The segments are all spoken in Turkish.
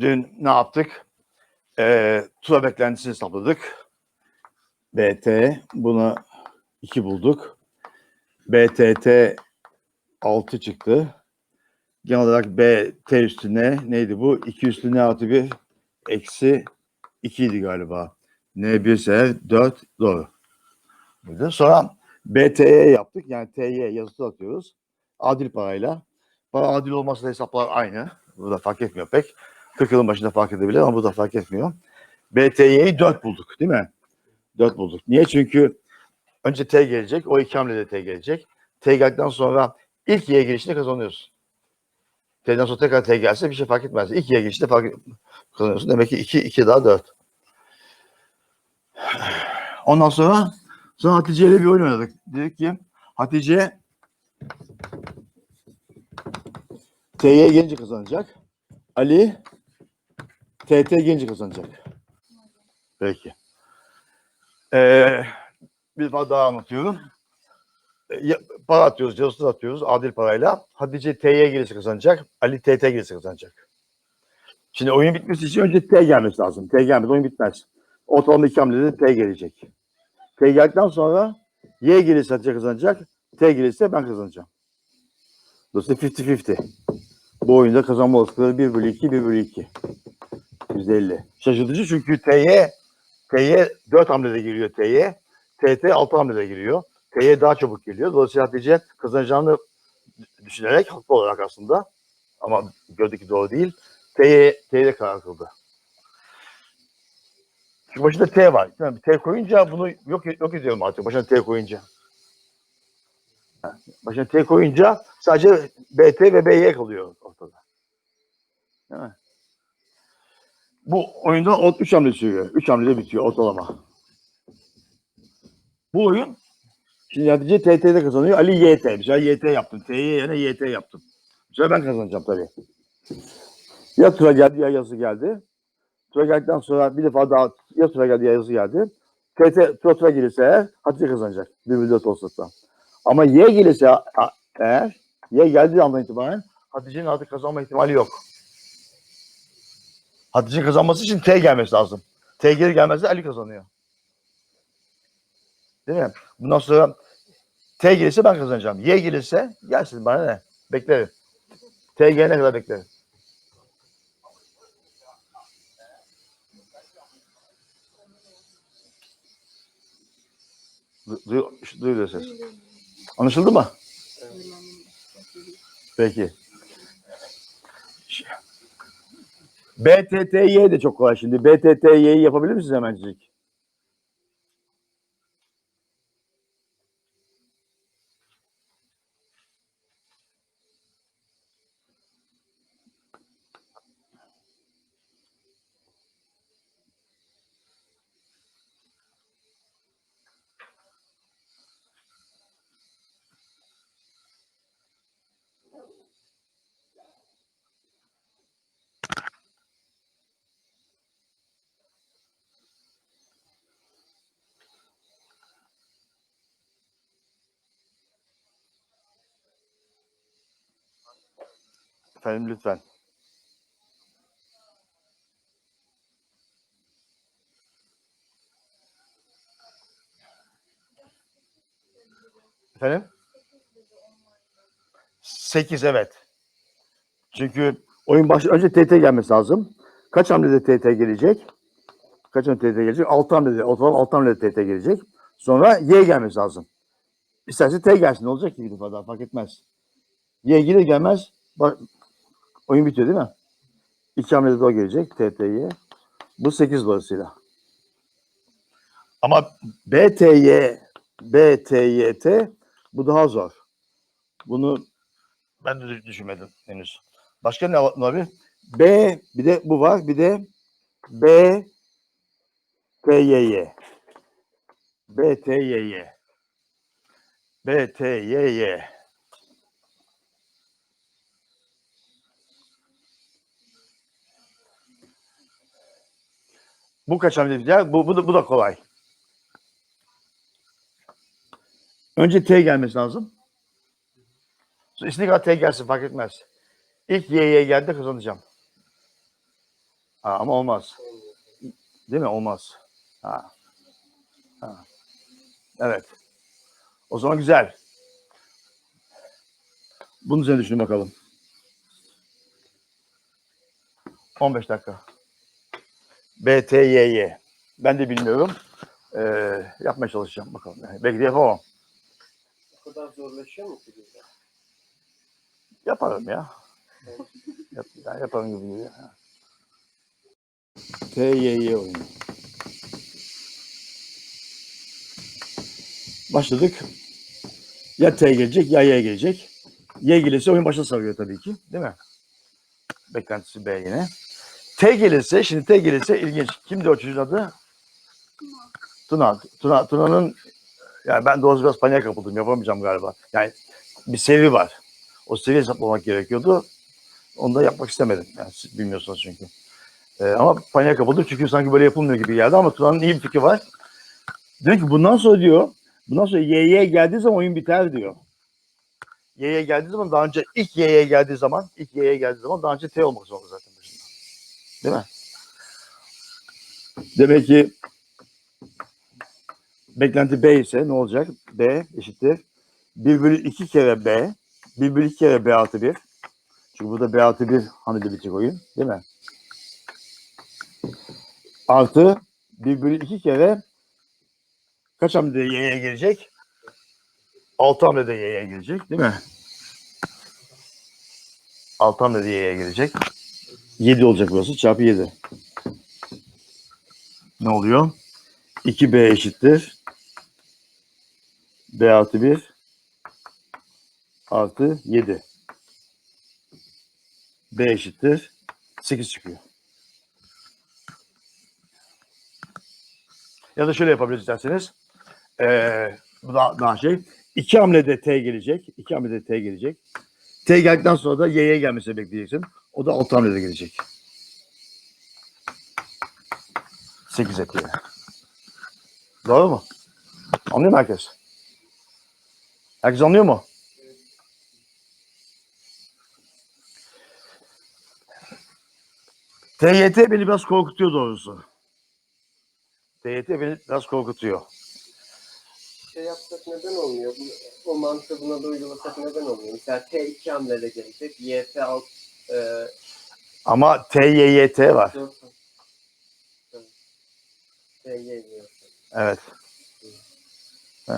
Dün ne yaptık? Ee, tura beklentisini hesapladık. BT buna 2 bulduk. BTT 6 çıktı. Genel olarak BT üstüne neydi bu? 2 üstüne artı 1 eksi 2 idi galiba. N1 ise 4 doğru. Buydu. Sonra BT'ye yaptık. Yani T'ye yazısı atıyoruz. Adil parayla. Para adil olmasa da hesaplar aynı. Burada fark etmiyor pek. 40 yılın başında fark edebilir ama burada fark etmiyor. BT'yi 4 bulduk değil mi? 4 bulduk. Niye? Çünkü önce T gelecek. O iki hamlede T gelecek. T geldikten sonra ilk Y gelişinde kazanıyorsun. T'den sonra tekrar T gelse bir şey fark etmez. İlk Y gelişinde fark kazanıyorsun. Demek ki 2, 2 daha 4. Ondan sonra sonra Hatice ile bir oyun oynadık. Dedik ki Hatice T'ye gelince kazanacak. Ali TT gelince kazanacak. Peki. Ee, bir daha anlatıyorum. Ee, para atıyoruz, cazsız atıyoruz adil parayla. Hatice T'ye gelirse kazanacak. Ali TT gelirse kazanacak. Şimdi oyun bitmesi için önce T gelmesi lazım. T gelmedi oyun bitmez. Ortalama iki hamlede T gelecek. T geldikten sonra Y gelirse Hatice kazanacak. T gelirse ben kazanacağım. Dolayısıyla 50-50. Bu oyunda kazanma olasılıkları 1 bölü 2, 1 bölü 2. %50. Şaşırtıcı çünkü T'ye T'ye 4 hamlede giriyor T'ye. TT 6 hamlede giriyor. T'ye daha çabuk geliyor. Dolayısıyla Hatice kazanacağını düşünerek haklı olarak aslında ama gördük ki doğru değil. T'ye T'ye karar kıldı. Çünkü başında T var. Mi? T koyunca bunu yok yok ediyorum artık. Başına T koyunca. Başına T koyunca sadece BT ve BY kalıyor ortada. Değil mi? Bu oyunda 3 hamle sürüyor. 3 hamlede bitiyor ortalama. Bu oyun şimdi Hatice TT'de kazanıyor. Ali YT. Mesela YT yaptım. T'ye yerine YT yaptım. Mesela ben kazanacağım tabii. Ya tura geldi ya yazı geldi. Tura geldikten sonra bir defa daha ya tura geldi ya yazı geldi. TT tura tura gelirse eğer Hatice kazanacak. 1 bölü 4 olsa. Ama Y gelirse eğer Y geldiği andan itibaren Hatice'nin artık kazanma ihtimali yok. Hatice'nin kazanması için T gelmesi lazım. T geri gelmezse Ali kazanıyor. Değil mi? Bundan sonra T gelirse ben kazanacağım. Y gelirse gelsin bana ne? Beklerim. T gelene kadar beklerim. Du- duyu- Duyuluyor ses. Anlaşıldı mı? Peki. BTTY de çok kolay şimdi. BTTY'yi yapabilir misiniz hemencik? Efendim lütfen. Efendim? 8 evet. Çünkü oyun başı önce TT gelmesi lazım. Kaç hamlede TT gelecek? Kaç hamlede TT gelecek? 6 hamlede, ortalama 6 hamlede TT gelecek. Sonra Y gelmesi lazım. İsterse T gelsin ne olacak ki bir defa daha fark etmez. Y gelir gelmez oyun bitiyor değil mi? İki hamlede de o gelecek TT'ye. Bu 8 dolayısıyla. Ama BTY, BTYT bu daha zor. Bunu ben de düşünmedim henüz. Başka ne abi? B bir de bu var. Bir de B TYY. BTYY. BTYY. Bu kaç hamle? Bu, bu, da, bu da kolay. Önce T gelmesi lazım. İstediği kadar T gelsin fark etmez. İlk Y'ye geldi kazanacağım. Ha, ama olmaz. Değil mi? Olmaz. Ha. Ha. Evet. O zaman güzel. Bunun üzerine düşünün bakalım. 15 dakika. BTYY. Ben de bilmiyorum. Ee, yapmaya çalışacağım bakalım. Yani belki de yapamam. O kadar zorlaşıyor mu ki burada? Yaparım ya. Yap, yani yaparım gibi geliyor. TYY oyunu. Başladık. Ya T gelecek ya Y gelecek. Y gelirse oyun başa sarıyor tabii ki. Değil mi? Beklentisi B yine. T gelirse, şimdi T gelirse ilginç. Kimdi o çocuğun adı? Tuna. Tuna. Tuna'nın yani ben doğrusu biraz paniğe kapıldım. Yapamayacağım galiba. Yani bir sevi var. O seviye hesaplamak gerekiyordu. Onu da yapmak istemedim. Yani bilmiyorsunuz çünkü. Ee, ama paniğe kapıldım çünkü sanki böyle yapılmıyor gibi geldi ama Tuna'nın iyi bir fikri var. Diyor ki bundan sonra diyor, bundan sonra YY geldiği zaman oyun biter diyor. Y'ye geldiği zaman daha önce ilk Y'ye geldiği zaman, ilk Y'ye geldiği zaman daha önce T olmak zorunda zaten. Değil mi? Demek ki beklenti B ise ne olacak? B eşittir 1 bölü 2 kere B, 1 bölü 2 kere B artı 1. Çünkü burada B artı 1 hani de bitecek oyun değil mi? Artı 1 bölü 2 kere kaç hamlede Y'ye gelecek? 6 hamlede Y'ye gelecek değil mi? 6 hamlede Y'ye gelecek. 7 olacak burası çarpı 7. Ne oluyor? 2B eşittir. B artı 1 artı 7. B eşittir. 8 çıkıyor. Ya da şöyle yapabiliriz isterseniz. Ee, bu daha, daha şey. İki hamlede T gelecek. İki hamlede T gelecek. T geldikten sonra da Y'ye gelmesini bekleyeceksin. O da 6 hamlede gidecek. 8 ekliyor. Doğru mu? Anlıyor mu herkes? Herkes anlıyor mu? TYT beni biraz korkutuyor doğrusu. TYT beni biraz korkutuyor. Şey yapsak neden olmuyor? Bu, o mantığı buna da uygulasak neden olmuyor? Mesela T2 hamlede gelecek, YF 6 ee, Ama TYYT var. Evet. He.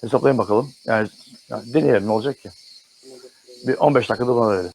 Hesaplayın bakalım. Yani, yani deneyelim ne olacak ki? Bir 15 dakikada buna verelim.